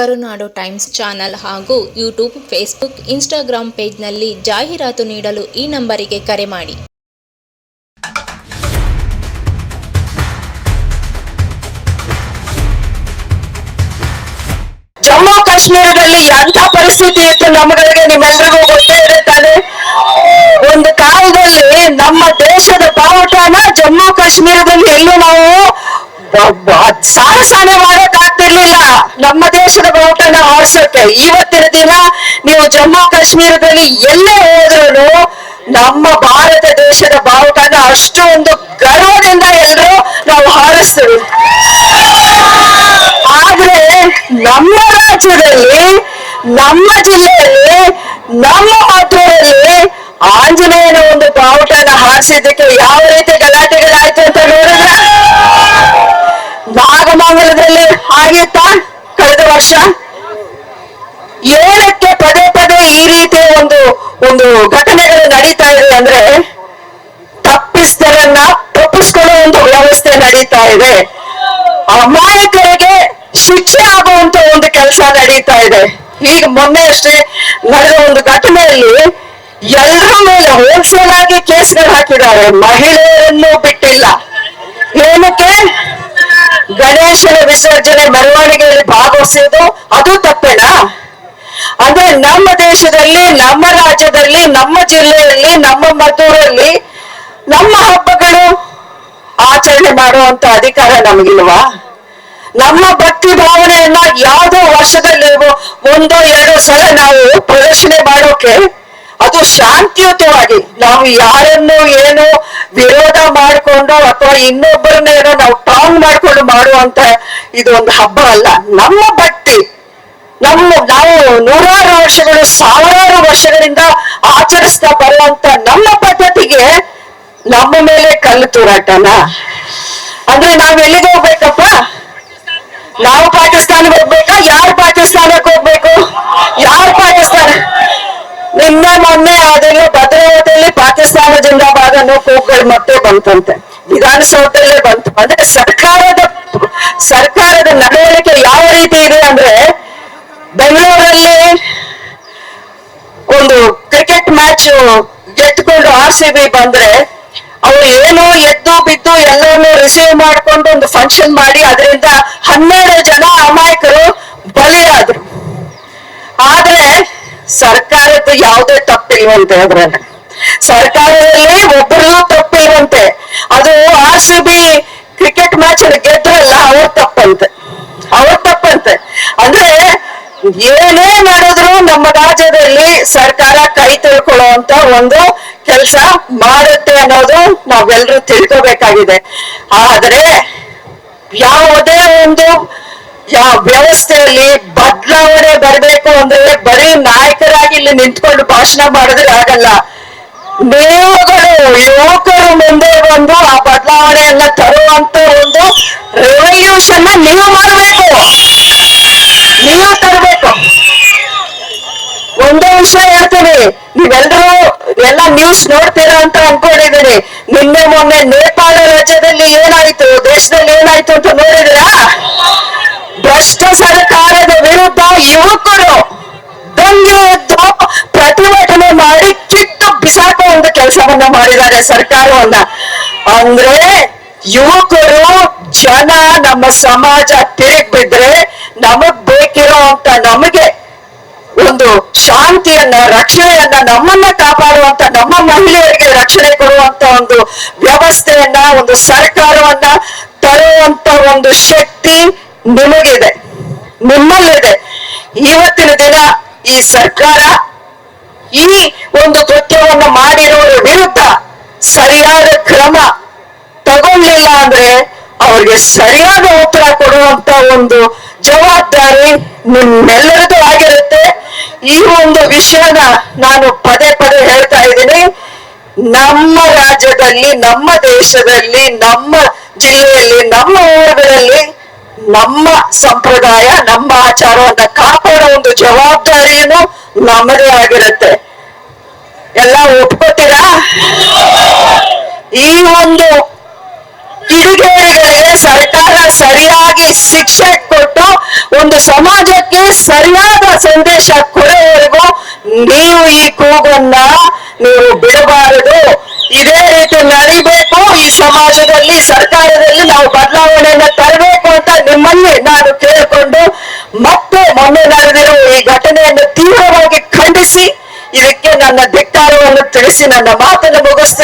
ಕರುನಾಡು times channel ಹಾಗೂ YouTube, Facebook Instagram ಪೇಜ್ನಲ್ಲಿ ಜಾಹೀರಾತು ನೀಡಲು ಈ ನಂಬರಿಗೆ ಕರೆ ಮಾಡಿ. ಜಮ್ಮು ಕಾಶ್ಮೀರದಲ್ಲಿ ಎಂತ ಪರಿಸ್ಥಿತಿ ಇತ್ತು ನಮಗೆ ನಿಮ್ಮೆಲ್ರಿಗೂ ಗೊತ್ತೇ ಇರುತ್ತದೆ. ಒಂದು ಕಾಲದಲ್ಲಿ ನಮ್ಮ ದೇಶದ ಬಾವುಟನ ಜಮ್ಮು ಕಾಶ್ಮೀರದಲ್ಲಿ ಎಲ್ಲೂ ನಾವು ಸಾರಸಾನೆ ಮಾಡಕ್ ನಮ್ಮ ದೇಶದ ಬಾವುಟನ ಆರಿಸುತ್ತೆ. ಇವತ್ತಿನ ದಿನ ನೀವು ಜಮ್ಮು ಕಾಶ್ಮೀರದಲ್ಲಿ ಎಲ್ಲೇ ಹೋದ್ರು ನಮ್ಮ ಭಾರತ ದೇಶದ ಬಾವುಟನ ಅಷ್ಟೊಂದು ಗರ್ವದಿಂದ ಎಲ್ಲರೂ ನಾವು ಹಾರಿಸ್ತೀವಿ. ಆದ್ರೆ ನಮ್ಮ ರಾಜ್ಯದಲ್ಲಿ, ನಮ್ಮ ಜಿಲ್ಲೆಯಲ್ಲಿ, ನಮ್ಮ ಮದ್ದೂರಲ್ಲಿ ಆಂಜನೇಯನ ಒಂದು ಬಾವುಟನ ಹಾರಿಸಿದ್ದಕ್ಕೆ ಯಾವ ರೀತಿ ಗಲಾಟೆಗಳಾಯ್ತು ಅಂತ ನೋಡಿದ್ರೆ? ನಾಗಮಂಗಲದಲ್ಲಿ ಆಗಿತ್ತಾ ಕಳೆದ ವರ್ಷ ಏಳಕ್ಕೆ ಪದೇ ಪದೇ ಈ ರೀತಿಯ ಒಂದು ಒಂದು ಘಟನೆಗಳು ನಡೀತಾ ಇದೆ ಅಂದ್ರೆ ತಪ್ಪಿಸ್ತರನ್ನ ತಪ್ಪಿಸ್ಕೊಳ್ಳೋ ಒಂದು ವ್ಯವಸ್ಥೆ ನಡೀತಾ ಇದೆ. ಅಮಾಯಕರಿಗೆ ಶಿಕ್ಷೆ ಆಗುವಂತ ಒಂದು ಕೆಲಸ ನಡೀತಾ ಇದೆ. ಈಗ ಮೊನ್ನೆ ಅಷ್ಟೇ ನಡೆದ ಒಂದು ಘಟನೆಯಲ್ಲಿ ಎಲ್ಲರ ಮೇಲೆ ಹೋಲ್ಸೇಲ್ ಆಗಿ ಕೇಸ್ಗಳು ಹಾಕಿದ್ದಾರೆ. ಮಹಿಳೆಯರನ್ನು ಬಿಟ್ಟಿಲ್ಲ. ಏನಕ್ಕೆ? ಗಣೇಶನ ವಿಸರ್ಜನೆ ಮೆರವಣಿಗೆಯಲ್ಲಿ ಭಾಗವಹಿಸೋದು ಅದು ತಪ್ಪೇನಾ? ಅಂದ್ರೆ ನಮ್ಮ ದೇಶದಲ್ಲಿ, ನಮ್ಮ ರಾಜ್ಯದಲ್ಲಿ, ನಮ್ಮ ಜಿಲ್ಲೆಯಲ್ಲಿ, ನಮ್ಮ ಮದ್ದೂರಲ್ಲಿ ನಮ್ಮ ಹಬ್ಬಗಳು ಆಚರಣೆ ಮಾಡುವಂತ ಅಧಿಕಾರ ನಮಗಿಲ್ವಾ? ನಮ್ಮ ಭಕ್ತಿ ಭಾವನೆಯನ್ನ ಯಾವುದೋ ವರ್ಷದಲ್ಲಿ ಒಂದು ಎರಡು ಸಲ ನಾವು ಪ್ರದರ್ಶನೆ ಮಾಡೋಕೆ ಅದು ಶಾಂತಿಯುತವಾಗಿ ನಾವು ಯಾರನ್ನು ಏನು ವಿರೋಧ ಮಾಡಿಕೊಂಡು ಅಥವಾ ಇನ್ನೊಬ್ಬರನ್ನೇನೋ ನಾವು ಟಾಂಗ್ ಮಾಡ್ಕೊಂಡು ಮಾಡುವಂತ ಇದು ಒಂದು ಹಬ್ಬ ಅಲ್ಲ. ನಮ್ಮ ಬಟ್ಟೆ, ನಮ್ಮ ನಾವು ನೂರಾರು ವರ್ಷಗಳು, ಸಾವಿರಾರು ವರ್ಷಗಳಿಂದ ಆಚರಿಸ್ತಾ ಬರುವಂತ ನಮ್ಮ ಪದ್ಧತಿಗೆ ನಮ್ಮ ಮೇಲೆ ಕಲ್ಲು ತೂರಾಟನ. ಅಂದ್ರೆ ನಾವ್ ಎಲ್ಲಿಗೆ ಹೋಗ್ಬೇಕಪ್ಪ? ನಾವು ಪಾಕಿಸ್ತಾನ ಹೋಗ್ಬೇಕಾ? ಯಾರು ಪಾಕಿಸ್ತಾನಕ್ಕೆ ಹೋಗ್ಬೇಕು? ಯಾರು ಪಾಕಿಸ್ತಾನ? ನಿನ್ನೆ ಮೊನ್ನೆ ಅದೆಲ್ಲ ಭದ್ರಾವತಿಯಲ್ಲಿ ಪಾಕಿಸ್ತಾನ ಜಿಂದಾಬಾದ್ ಅನ್ನೋ ಕೂಗ್ಗಳು ಮತ್ತೆ ಬಂತಂತೆ. ವಿಧಾನಸೌಧದಲ್ಲೇ ಬಂತು. ಅಂದ್ರೆ ಸರ್ಕಾರದ ಸರ್ಕಾರದ ನಡವಳಿಕೆ ಯಾವ ರೀತಿ ಇದೆ ಅಂದ್ರೆ ಬೆಂಗಳೂರಲ್ಲಿ ಒಂದು ಕ್ರಿಕೆಟ್ ಮ್ಯಾಚ್ ಗೆದ್ಕೊಂಡು ಆರ್ ಸಿ ಬಿ ಬಂದ್ರೆ ಅವ್ರು ಏನು ಎದ್ದು ಬಿದ್ದು ಎಲ್ಲರನ್ನು ರಿಸೀವ್ ಮಾಡ್ಕೊಂಡು ಒಂದು ಫಂಕ್ಷನ್ ಮಾಡಿ ಅದರಿಂದ ಹನ್ನೆರಡು ಜನ ಅಮಾಯಕರು ಬಲಿಯಾದ್ರು. ಆದ್ರೆ ಸರ್ಕಾರದ್ದು ಯಾವುದೇ ತಪ್ಪಿಲ್ವಂತೆ ಅದ್ರಲ್ಲಿ ಸರ್ಕಾರದಲ್ಲಿ ಒಬ್ಬರಲ್ಲೂ ತಪ್ಪಿಲ್ವಂತೆ ಅದು R C B cricket match ಗೆದ್ರಲ್ಲ ಅವ್ರ ತಪ್ಪಂತೆ ಅವ್ರ ತಪ್ಪಂತೆ ಅಂದ್ರೆ ಏನೇ ಮಾಡಿದ್ರು ನಮ್ಮ ರಾಜ್ಯದಲ್ಲಿ ಸರ್ಕಾರ ಕೈ ತೊಳ್ಕೊಳ್ಳುವಂತ ಒಂದು ಕೆಲಸ ಮಾಡುತ್ತೆ ಅನ್ನೋದು ನಾವೆಲ್ಲರೂ ತಿಳ್ಕೋಬೇಕಾಗಿದೆ. ಆದರೆ ಯಾವುದೇ ಒಂದು ಯಾವ ವ್ಯವಸ್ಥೆಯಲ್ಲಿ ಬದಲಾವಣೆ ಬರಬೇಕು ಅಂದ್ರೆ ಬರೀ ನಾಯಕರಾಗಿ ಇಲ್ಲಿ ನಿಂತ್ಕೊಂಡು ಭಾಷಣ ಮಾಡಿದ್ರೆ ಆಗಲ್ಲ. ಯುವಕರು ಮುಂದೆ ಬಂದು ಆ ಬದಲಾವಣೆಯನ್ನ ತರುವಂತ ಒಂದು ರೆವಲ್ಯೂಷನ್ ನೀವು ಮಾಡಬೇಕು ನೀವು ತರಬೇಕು ಒಂದೇ ವಿಷಯ ಹೇಳ್ತೀನಿ ನೀವೆಲ್ಲರೂ ಎಲ್ಲ ನ್ಯೂಸ್ ನೋಡ್ತೀರಾ ಅಂತ ಅನ್ಕೊಂಡಿದ್ದೀನಿ ನಿನ್ನೆ ಮೊನ್ನೆ ನೇಪಾಳ ರಾಜ್ಯದಲ್ಲಿ ಏನಾಯ್ತು? ದೇಶದಲ್ಲಿ ಏನಾಯ್ತು ಅಂತ ನೋಡಿದಿರಾ ಭ್ರಷ್ಟ ಸರ್ಕಾರದ ವಿರುದ್ಧ ಯುವಕರು ದಂಗೆ ಎದ್ದು ಪ್ರತಿಭಟನೆ ಮಾಡಿ ಕಿತ್ತು ಬಿಸಾಕೋ ಒಂದು ಕೆಲಸವನ್ನ ಮಾಡಿದ್ದಾರೆ ಸರ್ಕಾರವನ್ನ. ಅಂದ್ರೆ ಯುವಕರು ಜನ ನಮ್ಮ ಸಮಾಜ ತಿರುಗ್ ಬಿದ್ರೆ ನಮಗ್ ಬೇಕಿರೋ ಅಂತ ನಮಗೆ ಒಂದು ಶಾಂತಿಯನ್ನ, ರಕ್ಷಣೆಯನ್ನ ನಮ್ಮ ರಕ್ಷಣೆ ಕೊಡುವಂತ ಒಂದು ವ್ಯವಸ್ಥೆಯನ್ನ, ಒಂದು ಸರ್ಕಾರವನ್ನ ತರುವಂತ ಒಂದು ಶಕ್ತಿ ನಿಮಗಿದೆ, ನಿಮ್ಮಲ್ಲಿದೆ. ಇವತ್ತಿನ ದಿನ ಈ ಸರ್ಕಾರ ಈ ಒಂದು ಕೃತ್ಯವನ್ನು ಮಾಡಿರೋರ ವಿರುದ್ಧ ಸರಿಯಾದ ಕ್ರಮ ತಗೊಳ್ಳಿಲ್ಲ ಅಂದ್ರೆ ಅವ್ರಿಗೆ ಸರಿಯಾದ ಉತ್ತರ ಕೊಡುವಂತ ಒಂದು ಜವಾಬ್ದಾರಿ ನಿಮ್ಮೆಲ್ಲರದ್ದು ಆಗಿರುತ್ತೆ. ಈ ಒಂದು ವಿಷಯನ ನಾನು ಪದೇ ಪದೇ ಹೇಳ್ತಾ ಇದ್ದೀನಿ ನಮ್ಮ ರಾಜ್ಯದಲ್ಲಿ, ನಮ್ಮ ದೇಶದಲ್ಲಿ, ನಮ್ಮ ಜಿಲ್ಲೆಯಲ್ಲಿ, ನಮ್ಮ ಊರುಗಳಲ್ಲಿ ನಮ್ಮ ಸಂಪ್ರದಾಯ, ನಮ್ಮ ಆಚಾರವನ್ನ ಕಾಪಾಡೋ ಒಂದು ಜವಾಬ್ದಾರಿಯನ್ನು ನಮ್ಮದೇ ಆಗಿರುತ್ತೆ. ಎಲ್ಲ ಒಪ್ಕೋತೀರಾ? ಈ ಒಂದು ಕಿಡಿಗೇಡಿಗಳಿಗೆ ಸರ್ಕಾರ ಸರಿಯಾಗಿ ಶಿಕ್ಷೆ ಕೊಟ್ಟು ಒಂದು ಸಮಾಜಕ್ಕೆ ಸರಿಯಾದ ಸಂದೇಶ ಕೊಡುವವರೆಗೂ ನೀವು ಈ ಕೂಗನ್ನ ನೀವು ಬಿಡಬಾರದು ಇದೇ ರೀತಿ ನಡಿಬೇಕು ಈ ಸಮಾಜದಲ್ಲಿ ಸರ್ಕಾರದಲ್ಲಿ ನಾವು ಬದಲಾವಣೆಯನ್ನ ತರಬೇಕು ಅಂತ ನಿಮ್ಮಲ್ಲಿ ನಾನು ಕೇಳಿಕೊಂಡು ಮತ್ತೆ ಮೊನ್ನೆ ನಡೆದಿರುವ ಈ ಘಟನೆಯನ್ನು ತೀವ್ರವಾಗಿ ಖಂಡಿಸಿ, ಇದಕ್ಕೆ ನನ್ನ ಧಿಕ್ಕಾರವನ್ನು ತಿಳಿಸಿ, ನನ್ನ ಮಾತನ್ನು ಮುಗಿಸ್ತೇನೆ